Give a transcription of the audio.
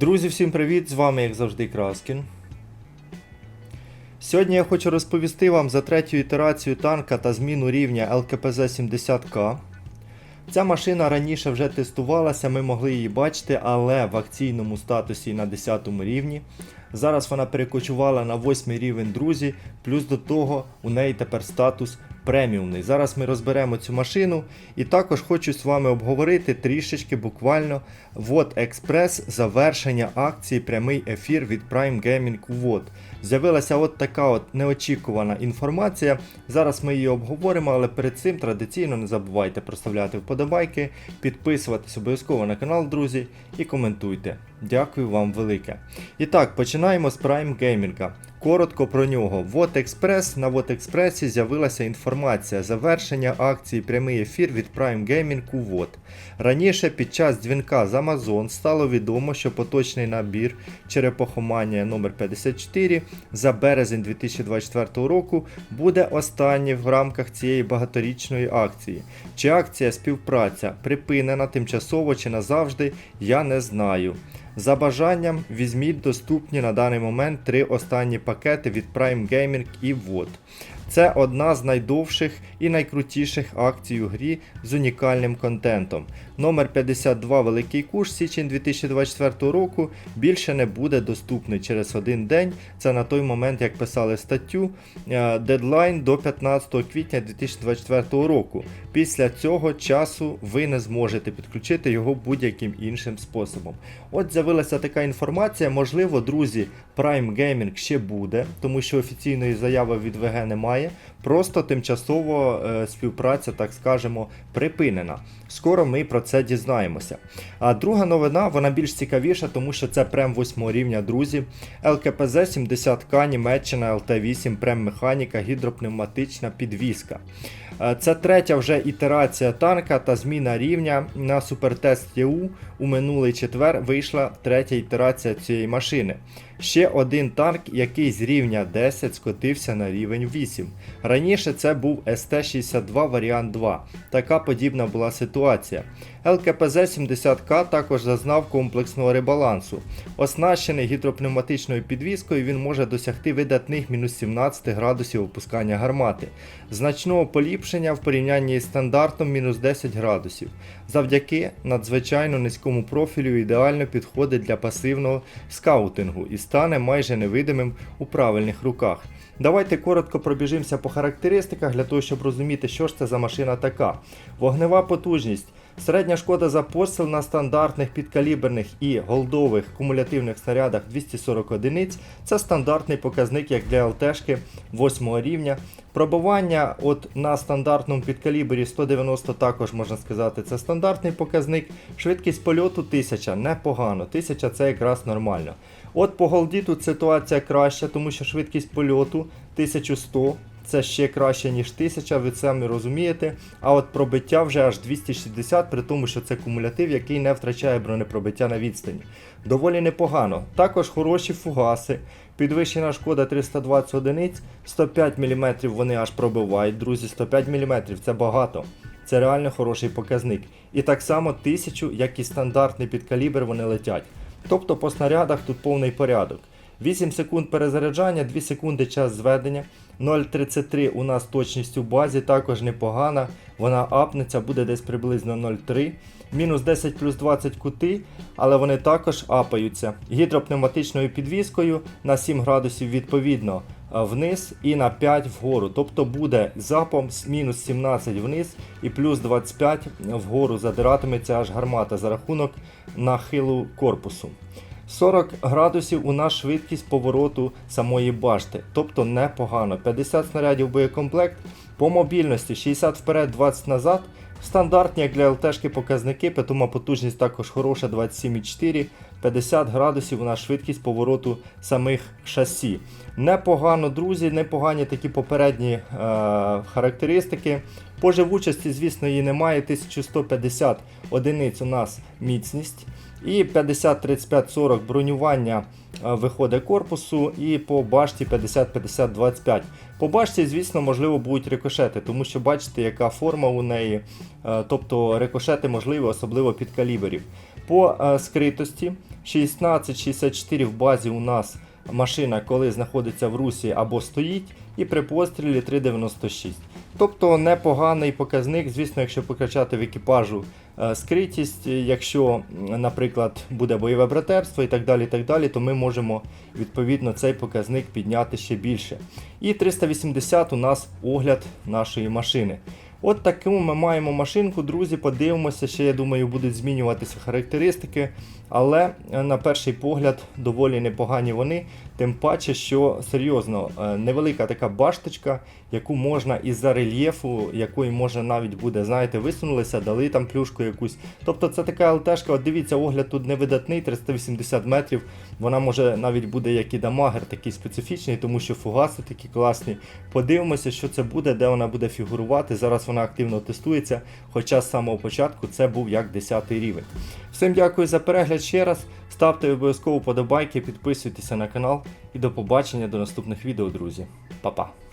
Друзі, всім привіт! З вами, як завжди, Краскін. Сьогодні я хочу розповісти вам за третю ітерацію танка та зміну рівня ЛКПЗ 70К. Ця машина раніше вже тестувалася, ми могли її бачити, але в акційному статусі на 10 рівні. Зараз вона перекочувала на 8 рівень друзі, плюс до того у неї тепер статус преміумний. Зараз ми розберемо цю машину і також хочу з вами обговорити трішечки буквально Вот Експрес завершення акції прямий ефір від Prime Gaming Вот. З'явилася от така от неочікувана інформація. Зараз ми її обговоримо, але перед цим традиційно не забувайте проставляти вподобайки, підписуватись обов'язково на канал, друзі, і коментуйте. Дякую вам велике. І так, починаємо з Prime Gaming. Коротко про нього. Вот Експрес. На Вот Експресі з'явилася інформація завершення акції прямий ефір від Prime Gaming у Вот. Раніше під час дзвінка з Amazon стало відомо, що поточний набір черепохоманія номер 54 за березень 2024 року буде останній в рамках цієї багаторічної акції. Чи акція співпраця припинена тимчасово чи назавжди, я не знаю. За бажанням візьміть доступні на даний момент три останні пакети від Prime Gaming і VOD. Це одна з найдовших і найкрутіших акцій у грі з унікальним контентом. Номер 52 Великий Куш січень 2024 року більше не буде доступний через один день. Це на той момент, як писали статтю. е, Дедлайн до 15 квітня 2024 року. Після цього часу ви не зможете підключити його будь-яким іншим способом. От з'явилася така інформація. Можливо, друзі, Prime Gaming ще буде, тому що офіційної заяви від ВГ немає. Просто тимчасово е, співпраця, так скажемо, припинена. Скоро ми про це дізнаємося. А друга новина, вона більш цікавіша, тому що це прем 8 рівня, друзі. ЛКПЗ 70К, Німеччина, ЛТ8, прем механіка, гідропневматична підвізка. Е, Це третя вже ітерація танка та зміна рівня на супертест ЄУ. У минулий четвер вийшла третя ітерація цієї машини. Ще один танк, який з рівня 10 скотився на рівень 8. Раніше це був СТ-62 варіант 2. Така подібна була ситуація. ЛКПЗ-70К також зазнав комплексного ребалансу. Оснащений гідропневматичною підвіскою, він може досягти видатних мінус 17 градусів опускання гармати, значного поліпшення в порівнянні з стандартом мінус 10 градусів. Завдяки надзвичайно низькому профілю ідеально підходить для пасивного скаутингу і стане майже невидимим у правильних руках. Давайте коротко пробіжимося по характеристиках для того, щоб розуміти, що ж це за машина така. Вогнева потужність. Середня шкода за постріл на стандартних підкаліберних і голдових кумулятивних снарядах 240 одиниць. Це стандартний показник як для ЛТшки 8 рівня. Пробування от на стандартному підкалібері 190 також можна сказати, це стандартний показник. Швидкість польоту 1000 непогано. 1000 це якраз нормально. От по голді тут ситуація краща, тому що швидкість польоту 1100. Це ще краще, ніж 1000, ви самі розумієте. А от пробиття вже аж 260, при тому, що це кумулятив, який не втрачає бронепробиття на відстані. Доволі непогано. Також хороші фугаси. Підвищена шкода 320 одиниць, 105 мм вони аж пробивають, друзі, 105 мм це багато. Це реально хороший показник. І так само 1000, як і стандартний підкалібр, вони летять. Тобто по снарядах тут повний порядок. 8 секунд перезаряджання, 2 секунди час зведення. 0,33 у нас точність у базі, також непогана. Вона апнеться, буде десь приблизно 0,3. Мінус 10 плюс 20 кути, але вони також апаються. Гідропневматичною підвіскою на 7 градусів відповідно вниз і на 5 вгору. Тобто буде запом мінус 17 вниз і плюс 25 вгору задиратиметься аж гармата за рахунок нахилу корпусу. 40 градусів у нас швидкість повороту самої башти, тобто непогано. 50 снарядів боєкомплект. По мобільності 60 вперед, 20 назад. Стандартні як для ЛТшки показники, питома потужність також хороша 27,4. 50 градусів у нас швидкість повороту самих шасі. Непогано, друзі, непогані такі попередні е, характеристики. По живучості, звісно, її немає. 1150 одиниць у нас міцність. І 50, 35, 40 бронювання е, виходить корпусу, і по башті 50, 50, 25. По башті, звісно, можливо, будуть рикошети, тому що бачите, яка форма у неї. Е, Тобто рикошети можливі, особливо під каліберів. По е, скритості 1664 в базі у нас машина, коли знаходиться в русі або стоїть, і при пострілі 3,96. Тобто непоганий показник, звісно, якщо покачати в екіпажу скритість, е, якщо, наприклад, буде бойове братерство і так далі, і так далі, то ми можемо відповідно цей показник підняти ще більше. І 380 у нас огляд нашої машини. От таку ми маємо машинку, друзі. Подивимося, ще я думаю, будуть змінюватися характеристики. Але е, на перший погляд доволі непогані вони. Тим паче, що серйозно, е, невелика така башточка, яку можна із-за рельєфу, якої можна навіть буде, знаєте, висунулися, дали там плюшку якусь. Тобто це така ЛТшка, от дивіться, огляд тут невидатний, 380 метрів. Вона може навіть буде як і дамагер, такий специфічний, тому що фугаси такі класні. Подивимося, що це буде, де вона буде фігурувати. Зараз вона активно тестується, хоча з самого початку це був як 10 рівень. Всім дякую за перегляд ще раз. Ставте обов'язково подобайки, підписуйтеся на канал і до побачення до наступних відео, друзі. Па-па!